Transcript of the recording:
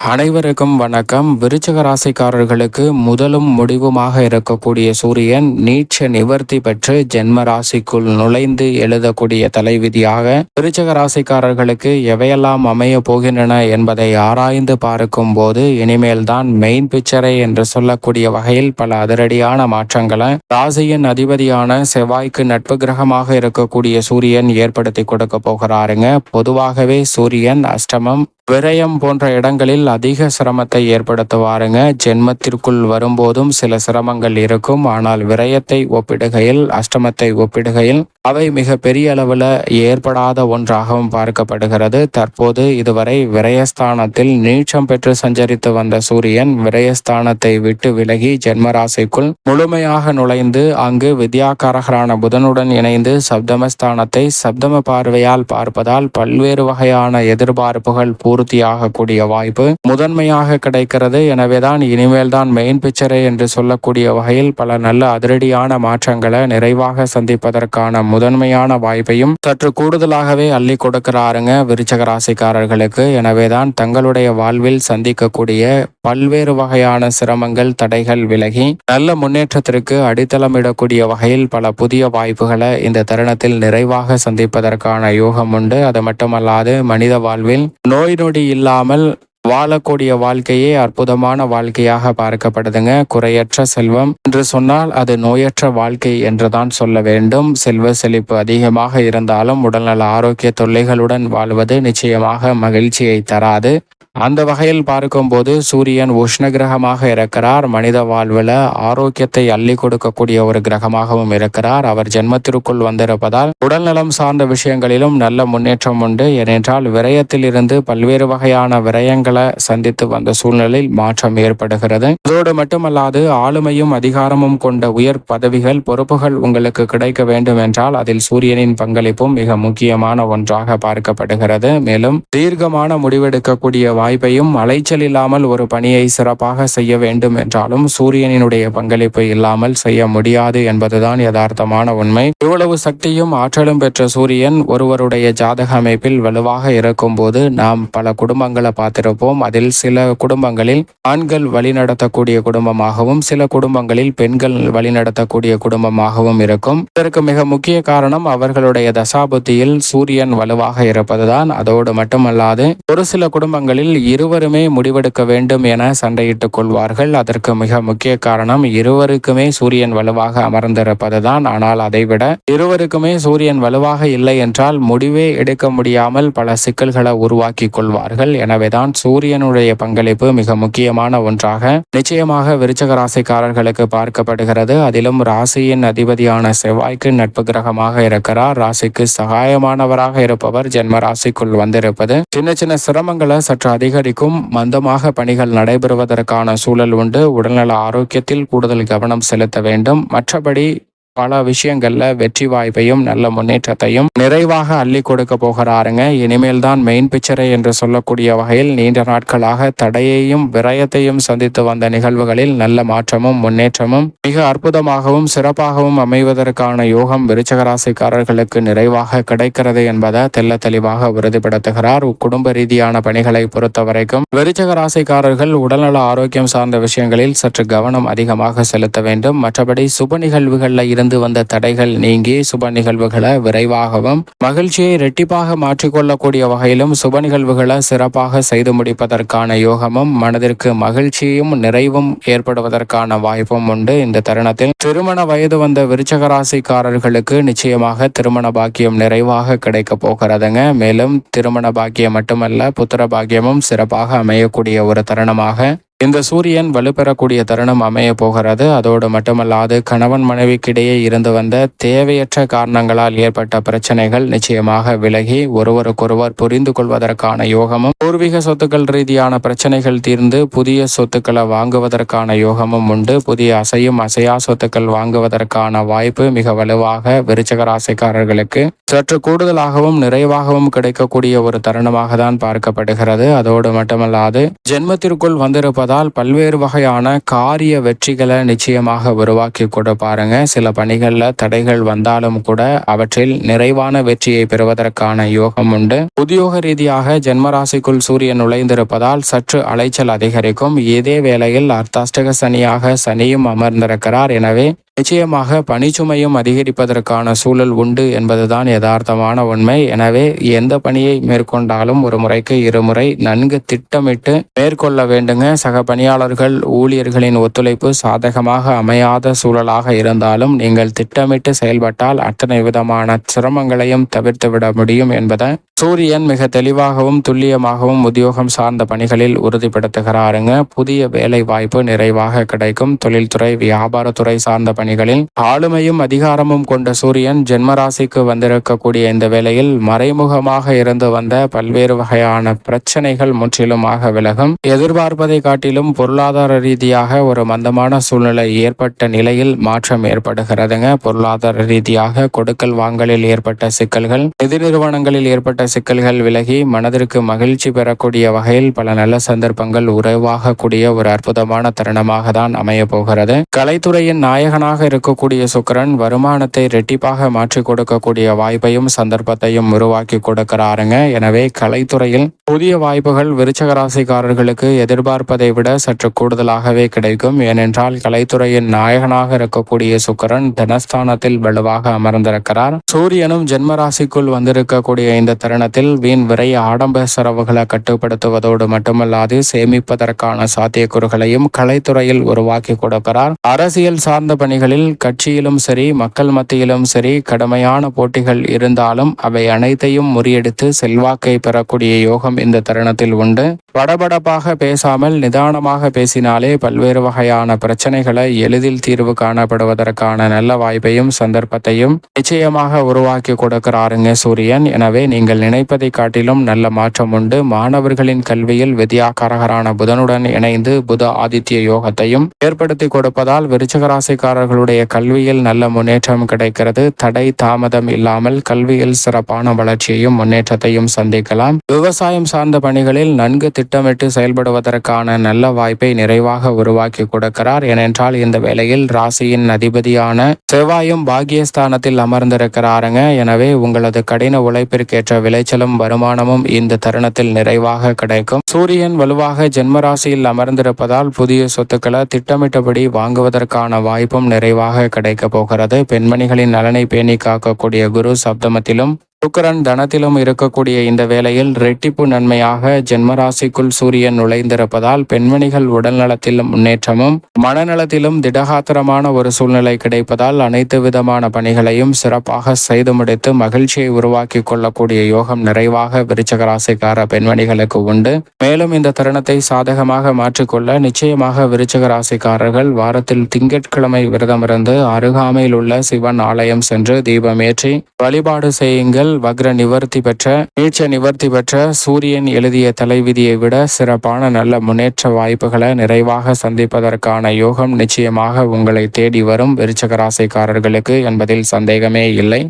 அனைவருக்கும் வணக்கம். விருச்சக ராசிக்காரர்களுக்கு முதலும் முடிவுமாக இருக்கக்கூடிய சூரியன் நீச்ச நிவர்த்தி பெற்று ஜென்ம ராசிக்குள் நுழைந்து எழுதக்கூடிய தலைவிதியாக விருச்சக ராசிக்காரர்களுக்கு எவையெல்லாம் அமைய போகின்றன என்பதை ஆராய்ந்து பார்க்கும் போது இனிமேல் தான் மெயின் பிக்சரை என்று சொல்லக்கூடிய வகையில் பல அதிரடியான மாற்றங்களை ராசியின் அதிபதியான செவ்வாய்க்கு நட்பு கிரகமாக இருக்கக்கூடிய சூரியன் ஏற்படுத்தி கொடுக்க போகிறாருங்க. பொதுவாகவே சூரியன் அஷ்டமம் விரயம் போன்ற இடங்களில் அதிக சிரமத்தை ஏற்படுத்துவாருங்க. ஜென்மத்திற்குள் வரும்போதும் சில சிரமங்கள் இருக்கும். ஆனால் விரயத்தை ஒப்பிடுகையில் அஷ்டமத்தை ஒப்பிடுகையில் அவை மிக பெரிய அளவில் ஏற்படாத ஒன்றாகவும் பார்க்கப்படுகிறது. தற்போது இதுவரை விரயஸ்தானத்தில் நீச்சம் பெற்று சஞ்சரித்து வந்த சூரியன் விரயஸ்தானத்தை விட்டு விலகி ஜென்மராசிக்குள் முழுமையாக நுழைந்து அங்கு வித்யாகாரகரான புதனுடன் இணைந்து சப்தமஸ்தானத்தை சப்தம பார்வையால் பார்ப்பதால் பல்வேறு வகையான எதிர்பார்ப்புகள் பூர்த்தியாகக்கூடிய வாய்ப்பு முதன்மையாக கிடைக்கிறது. எனவேதான் இனிமேல் தான் மெயின் பிக்சரே என்று சொல்லக்கூடிய வகையில் பல நல்ல அதிரடியான மாற்றங்களை நிறைவாக சந்திப்பதற்கான முதன்மையான வாய்ப்பையும் சற்று கூடுதலாகவே அள்ளி கொடுக்கிறாருங்க விருச்சக ராசிக்காரர்களுக்கு. எனவேதான் தங்களுடைய வாழ்வில் சந்திக்கக்கூடிய பல்வேறு வகையான சிரமங்கள் தடைகள் விலகி நல்ல முன்னேற்றத்திற்கு அடித்தளமிடக்கூடிய வகையில் பல புதிய வாய்ப்புகளை இந்த தருணத்தில் நிறைவாக சந்திப்பதற்கான யோகம் உண்டு. அது மட்டுமல்லாது மனித வாழ்வில் நோய் நொடி இல்லாமல் வாழக்கூடிய வாழ்க்கையே அற்புதமான வாழ்க்கையாக பார்க்கப்படுதுங்க. குறையற்ற செல்வம். என்று சொன்னால் அது நோயற்ற வாழ்க்கை என்றுதான் சொல்ல வேண்டும். செல்வ செழிப்பு அதிகமாக இருந்தாலும் உடல்நல ஆரோக்கிய தொல்லைகளுடன் வாழ்வது நிச்சயமாக மகிழ்ச்சியை தராது. அந்த வகையில் பார்க்கும்போது சூரியன் உஷ்ண கிரகமாக இருக்கிறார். மனித வாழ்வில் ஆரோக்கியத்தை அள்ளி கொடுக்கக்கூடிய ஒரு கிரகமாகவும் இருக்கிறார். அவர் ஜென்மத்திற்குள் வந்திருப்பதால் உடல்நலம் சார்ந்த விஷயங்களிலும் நல்ல முன்னேற்றம் உண்டு. ஏனென்றால் விரயத்தில் இருந்து பல்வேறு வகையான விரயங்களை சந்தித்து வந்த சூழ்நிலையில் மாற்றம் ஏற்படுகிறது. அதோடு மட்டுமல்லாது ஆளுமையும் அதிகாரமும் கொண்ட உயர் பதவிகள் பொறுப்புகள் உங்களுக்கு கிடைக்க வேண்டும் என்றால் அதில் சூரியனின் பங்களிப்பும் மிக முக்கியமான ஒன்றாக பார்க்கப்படுகிறது. மேலும் தீர்க்கமான முடிவெடுக்கக்கூடிய வாய்ப்பையும் அலைச்சல் இல்லாமல் ஒரு பணியை சிறப்பாக செய்ய வேண்டும் என்றாலும் சூரியனினுடைய பங்களிப்பு இல்லாமல் செய்ய முடியாது என்பதுதான் யதார்த்தமான உண்மை. இவ்வளவு சக்தியும் ஆற்றலும் பெற்ற சூரியன் ஒருவருடைய ஜாதக அமைப்பில் வலுவாக இருக்கும்போது நாம் பல குடும்பங்களை பார்த்திருப்போம். அதில் சில குடும்பங்களில் ஆண்கள் வழிநடத்தக்கூடிய குடும்பமாகவும் சில குடும்பங்களில் பெண்கள் வழிநடத்தக்கூடிய குடும்பமாகவும் இருக்கும். இதற்கு மிக முக்கிய காரணம் அவர்களுடைய தசாபுத்தியில் சூரியன் வலுவாக இருப்பதுதான். அதோடு மட்டுமல்லாது ஒரு சில குடும்பங்களில் இருவருமே முடிவெடுக்க வேண்டும் என சண்டையிட்டுக் கொள்வார்கள். அதற்கு மிக முக்கிய காரணம் இருவருக்குமே சூரியன் வலுவாக அமர்ந்திருப்பதுதான். ஆனால் அதைவிட இருவருக்குமே சூரியன் வலுவாக இல்லை என்றால் முடிவே எடுக்க முடியாமல் பல சிக்கல்களை உருவாக்கி கொள்வார்கள். எனவேதான் சூரியனுடைய பங்களிப்பு மிக முக்கியமான ஒன்றாக நிச்சயமாக விருச்சக ராசிக்காரர்களுக்கு பார்க்கப்படுகிறது. அதிலும் ராசியின் அதிபதியான செவ்வாய்க்கு நட்பு கிரகமாக இருக்கிறார். ராசிக்கு சகாயமானவராக இருப்பவர் ஜென்ம ராசிக்குள் வந்திருப்பது. சின்ன சின்ன சிரமங்களை சற்று அதிகரிக்கும். மந்தமாக பணிகள் நடைபெறுவதற்கான சூழல் உண்டு. உடல்நல ஆரோக்கியத்தில் கூடுதல் கவனம் செலுத்த வேண்டும். மற்றபடி பல விஷயங்கள்ல வெற்றி வாய்ப்பையும் நல்ல முன்னேற்றத்தையும் நிறைவாக அள்ளி கொடுக்க போகிறாருங்க. இனிமேல் தான் மெயின் பிக்சரை என்று சொல்லக்கூடிய வகையில் நீண்ட நாட்களாக தடையையும் விரயத்தையும் சந்தித்து வந்த நிகழ்வுகளில் நல்ல மாற்றமும் முன்னேற்றமும் மிக அற்புதமாகவும் சிறப்பாகவும் அமைவதற்கான யோகம் விருச்சகராசிக்காரர்களுக்கு நிறைவாக கிடைக்கிறது என்பதை தெல்ல தெளிவாக உறுதிப்படுத்துகிறார். குடும்ப ரீதியான பணிகளை பொறுத்த வரைக்கும் விருச்சக ராசிக்காரர்கள் உடல்நல ஆரோக்கியம் சார்ந்த விஷயங்களில் சற்று கவனம் அதிகமாக செலுத்த வேண்டும். மற்றபடி சுப நிகழ்வுகளில் இருந்து இருந்து வந்த தடைகள் நீங்கி சுப நிகழ்வுகளை விரைவாகவும் மகிழ்ச்சியை இரட்டிப்பாக மாற்றிக்கொள்ளக்கூடிய வகையிலும் சுப நிகழ்வுகளை சிறப்பாக செய்து முடிப்பதற்கான யோகமும் மனதிற்கு மகிழ்ச்சியும் நிறைவும் ஏற்படுவதற்கான வாய்ப்பும் உண்டு. இந்த தருணத்தில் திருமண வயது வந்த விருச்சக ராசிக்காரர்களுக்கு நிச்சயமாக திருமண பாக்கியம் நிறைவாக கிடைக்க போகிறதுங்க. மேலும் திருமண பாக்கியம் மட்டுமல்ல புத்திர பாக்கியமும் சிறப்பாக அமையக்கூடிய ஒரு தருணமாக இந்த சூரியன் வலுப்பெறக்கூடிய தருணம் அமைய போகிறது. அதோடு மட்டுமல்லாது கணவன் மனைவிக்கிடையே இருந்து வந்த தேவையற்ற காரணங்களால் ஏற்பட்ட பிரச்சனைகள் நிச்சயமாக விலகி ஒருவருக்கொருவர் புரிந்து கொள்வதற்கான யோகமும் பூர்வீக சொத்துக்கள் ரீதியான பிரச்சனைகள் தீர்ந்து புதிய சொத்துக்களை வாங்குவதற்கான யோகமும் உண்டு. புதிய அசையும் அசையா சொத்துக்கள் வாங்குவதற்கான வாய்ப்பு மிக வலுவாக விருச்சக ராசிக்காரர்களுக்கு சற்று கூடுதலாகவும் நிறைவாகவும் கிடைக்கக்கூடிய ஒரு தருணமாக தான் பார்க்கப்படுகிறது. அதோடு மட்டுமல்லாது ஜென்மத்திற்குள் வந்திருப்பதால் பல்வேறு வகையான காரிய வெற்றிகளை நிச்சயமாக உருவாக்கி கூட பாருங்க. சில பணிகளில் தடைகள் வந்தாலும் கூட அவற்றில் நிறைவான வெற்றியை பெறுவதற்கான யோகம் உண்டு. உத்தியோக ரீதியாக ஜென்மராசிக்குள் சூரியன் நுழைந்திருப்பதால் சற்று அலைச்சல் அதிகரிக்கும். இதே வேளையில் அர்த்தாஷ்டக சனியாக சனியும் அமர்ந்திருக்கிறார். எனவே நிச்சயமாக பணிச்சுமையும் அதிகரிப்பதற்கான சூழல் உண்டு என்பதுதான் யதார்த்தமான உண்மை. எனவே எந்த பணியை மேற்கொண்டாலும் ஒரு முறைக்கு இருமுறை நன்கு திட்டமிட்டு மேற்கொள்ள வேண்டுங்க. சக பணியாளர்கள் ஊழியர்களின் ஒத்துழைப்பு சாதகமாக அமையாத சூழலாக இருந்தாலும் நீங்கள் திட்டமிட்டு செயல்பட்டால் அத்தனை விதமான சிரமங்களையும் தவிர்த்துவிட முடியும் என்பதை சூரியன் மிக தெளிவாகவும் துல்லியமாகவும் உத்தியோகம் சார்ந்த பணிகளில் உறுதிப்படுத்துகிறாருங்க. புதிய வேலை வாய்ப்பு நிறைவாக கிடைக்கும். தொழில்துறை வியாபாரத்துறை சார்ந்த பணிகளில் ஆளுமையும் அதிகாரமும் கொண்ட சூரியன் ஜென்மராசிக்கு வந்திருக்கக்கூடிய இந்த வேளையில் மறைமுகமாக இருந்து வந்த பல்வேறு வகையான பிரச்சனைகள் முற்றிலுமாக விலகும். எதிர்பார்ப்பதை காட்டிலும் பொருளாதார ரீதியாக ஒரு மந்தமான சூழ்நிலை ஏற்பட்ட நிலையில் மாற்றம் ஏற்படுகிறதுங்க. பொருளாதார ரீதியாக கொடுக்கல் வாங்கலில் ஏற்பட்ட சிக்கல்கள் நிதி நிறுவனங்களில் ஏற்பட்ட சிக்கல்கள் விலகி மனதிற்கு மகிழ்ச்சி பெறக்கூடிய வகையில் பல நல்ல சந்தர்ப்பங்கள் உறவாகக்கூடிய ஒரு அற்புதமான தருணமாக தான் அமைய போகிறது. கலைத்துறையின் நாயகனாக இருக்கக்கூடிய சுக்கரன் வருமானத்தை ரெட்டிப்பாக மாற்றி கொடுக்கக்கூடிய வாய்ப்பையும் சந்தர்ப்பத்தையும் உருவாக்கி கொடுக்கிறாருங்க. எனவே கலைத்துறையில் புதிய வாய்ப்புகள் விருச்சக ராசிக்காரர்களுக்கு எதிர்பார்ப்பதை விட சற்று கூடுதலாகவே கிடைக்கும். ஏனென்றால் கலைத்துறையின் நாயகனாக இருக்கக்கூடிய சுக்கரன் தனஸ்தானத்தில் வலுவாக அமர்ந்திருக்கிறார். சூரியனும் ஜென்மராசிக்குள் வந்திருக்கக்கூடிய இந்த தருணத்தில் வீண் விரை ஆடம்ப செலவுகளை கட்டுப்படுத்துவதோடு மட்டுமல்லாது சேமிப்பதற்கான சாத்தியக்கூறுகளையும் கலைத்துறையில் உருவாக்கி கொடுக்கிறார். அரசியல் சார்ந்த பணிகள் பணிகளில் கட்சியிலும் சரி மக்கள் மத்தியிலும் சரி கடுமையான போட்டிகள் இருந்தாலும் அவை அனைத்தையும் முறியடித்து செல்வாக்கை பெறக்கூடிய யோகம் இந்த தருணத்தில் உண்டு. படபடப்பாக பேசாமல் நிதானமாக பேசினாலே பல்வேறு வகையான பிரச்சனைகளை எளிதில் தீர்வு காணப்படுவதற்கான நல்ல வாய்ப்பையும் சந்தர்ப்பத்தையும் நிச்சயமாக உருவாக்கி கொடுக்கிறாருங்க சூரியன். எனவே நீங்கள் நினைப்பதை காட்டிலும் நல்ல மாற்றம் உண்டு. மாணவர்களின் கல்வியில் வித்யாகாரகரான புதனுடன் இணைந்து புத ஆதித்ய யோகத்தையும் ஏற்படுத்தி கொடுப்பதால் விருச்சகராசிக்காரர்களுடைய கல்வியில் நல்ல முன்னேற்றம் கிடைக்கிறது. தடை தாமதம் இல்லாமல் கல்வியில் சிறப்பான வளர்ச்சியையும் முன்னேற்றத்தையும் சந்திக்கலாம். விவசாயம் சார்ந்த பணிகளில் நன்கு திட்டமிட்டு செயல்படுவதற்கான நல்ல வாய்ப்பை நிறைவாக உருவாக்கி கொடுக்கிறார். ஏனென்றால் இந்த வேளையில் ராசியின் அதிபதியான செவ்வாயும் பாகியஸ்தானத்தில் அமர்ந்திருக்கிறாருங்க. எனவே உங்களது கடின உழைப்பிற்கேற்ற விளைச்சலும் வருமானமும் இந்த தருணத்தில் நிறைவாக கிடைக்கும். சூரியன் வலுவாக ஜென்மராசியில் அமர்ந்திருப்பதால் புதிய சொத்துக்களை திட்டமிட்டபடி வாங்குவதற்கான வாய்ப்பும் நிறைவாக கிடைக்கப் போகிறது. பெண்மணிகளின் நலனை பேணி காக்கக்கூடிய குரு சப்தமத்திலும் சுக்கரன் தனத்திலும் இருக்கக்கூடிய இந்த வேளையில் ரெட்டிப்பு நன்மையாக ஜென்மராசிக்குள் சூரியன் நுழைந்திருப்பதால் பெண்மணிகள் உடல்நலத்திலும் முன்னேற்றமும் மனநலத்திலும் திடகாத்திரமான ஒரு சூழ்நிலை கிடைப்பதால் அனைத்து விதமான பணிகளையும் சிறப்பாக செய்து முடித்து மகிழ்ச்சியை உருவாக்கி கொள்ளக்கூடிய யோகம் நிறைவாக விருச்சகராசிக்கார பெண்மணிகளுக்கு உண்டு. மேலும் இந்த தருணத்தை சாதகமாக மாற்றிக்கொள்ள நிச்சயமாக விருச்சகராசிக்காரர்கள் வாரத்தில் திங்கட்கிழமை விரதமிருந்து அருகாமையில் உள்ள சிவன் ஆலயம் சென்று தீபமேற்றி வழிபாடு செய்யுங்கள். முதல் வக்ர நிவர்த்தி பெற்ற நீச்ச நிவர்த்தி பெற்ற சூரியன் எழுதிய தலைவிதியை விட சிறப்பான நல்ல முன்னேற்ற வாய்ப்புகளை நிறைவாக சந்திப்பதற்கான யோகம் நிச்சயமாக உங்களை தேடி வரும் விருச்சகராசைக்காரர்களுக்கு என்பதில் சந்தேகமே இல்லை.